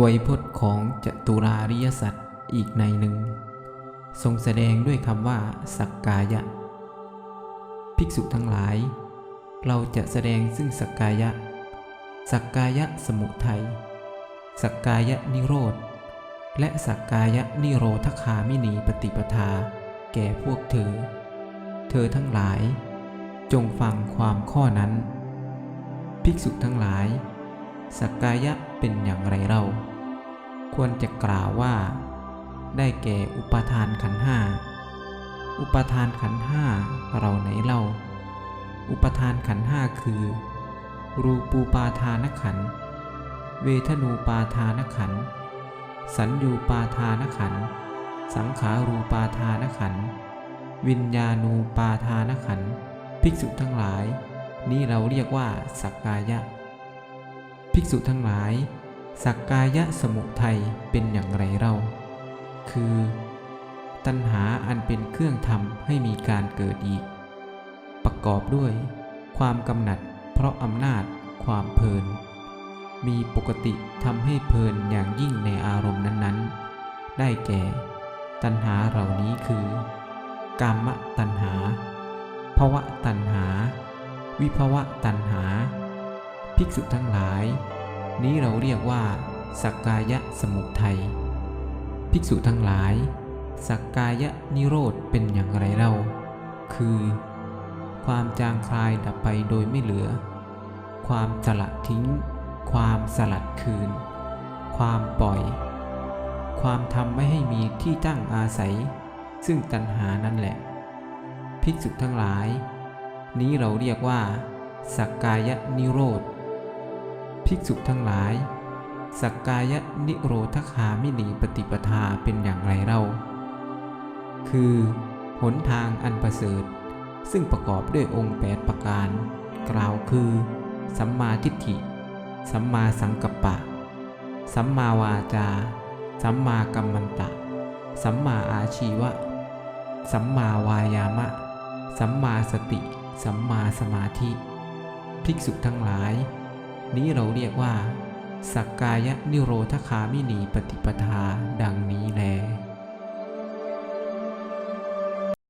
ไวยพจน์ของจตุราริยสัตว์อีกในหนึ่ง ทรงแสดงด้วยคำว่า สักกายะ ภิกษุทั้งหลาย เราจะแสดงซึ่งสักกายะ สักกายะสมุทัยสักกายะนิโรธ และสักกายะนิโรธคามินีปฏิปทา แก่พวกเธอ เธอทั้งหลาย จงฟังความข้อนั้น ภิกษุทั้งหลาย สักกายะเป็นอย่างไรเรา ควรจะกล่าวว่า ได้แก่อุปทานขันห้า อุปทานขันห้าเราไหนเล่า อุปทานขันห้าคือ รูปูปาทานขัน เวทนูปาทานขัน สัญญูปาทานขัน สังขารูปาทานขัน วิญญาณูปาทานขัน ภิกษุทั้งหลาย นี้เราเรียกว่าสักกายะ ภิกษุทั้งหลาย สักกายะสมุทัยเป็นอย่างไรเรา คือ ตัณหาอันเป็นเครื่องทำให้มีการเกิดอีก ประกอบด้วย ความกำหนัด เพราะอำนาจ ความเพลิน มีปกติทำให้เพลินอย่างยิ่งในอารมณ์นั้นๆ ได้แก่ ตัณหาเหล่านี้คือกามตัณหาภวะตัณหา วิภวะตัณหา ภิกษุทั้งหลาย นี้เราเรียกว่า สักกายะสมุทัยภิกษุทั้งหลาย สักกายะนิโรธเป็นอย่างไรเล่าคือ ความจางคลายดับไปโดยไม่เหลือ ความสละทิ้ง ความสลัดคืน ความปล่อย ความทำไม่ให้มีที่ตั้งอาศัย ซึ่งตัณหานั่นแหละ ภิกษุทั้งหลาย นี้เราเรียกว่า สักกายะนิโรธ ภิกษุทั้งหลาย สักกายะนิโรธคามินีปฏิปทาเป็นอย่างไรเล่า คือหนทางอันประเสริฐ ซึ่งประกอบด้วยองค์ 8 ประการ กล่าวคือ สัมมาทิฏฐิ สัมมาสังกัปปะ สัมมาวาจา สัมมากัมมันตะ สัมมาอาชีวะ สัมมาวายามะ สัมมาสติ สัมมาสมาธิ ภิกษุทั้งหลาย นี้เราเรียกว่า สักกายนิโรธคามินีปฏิปทา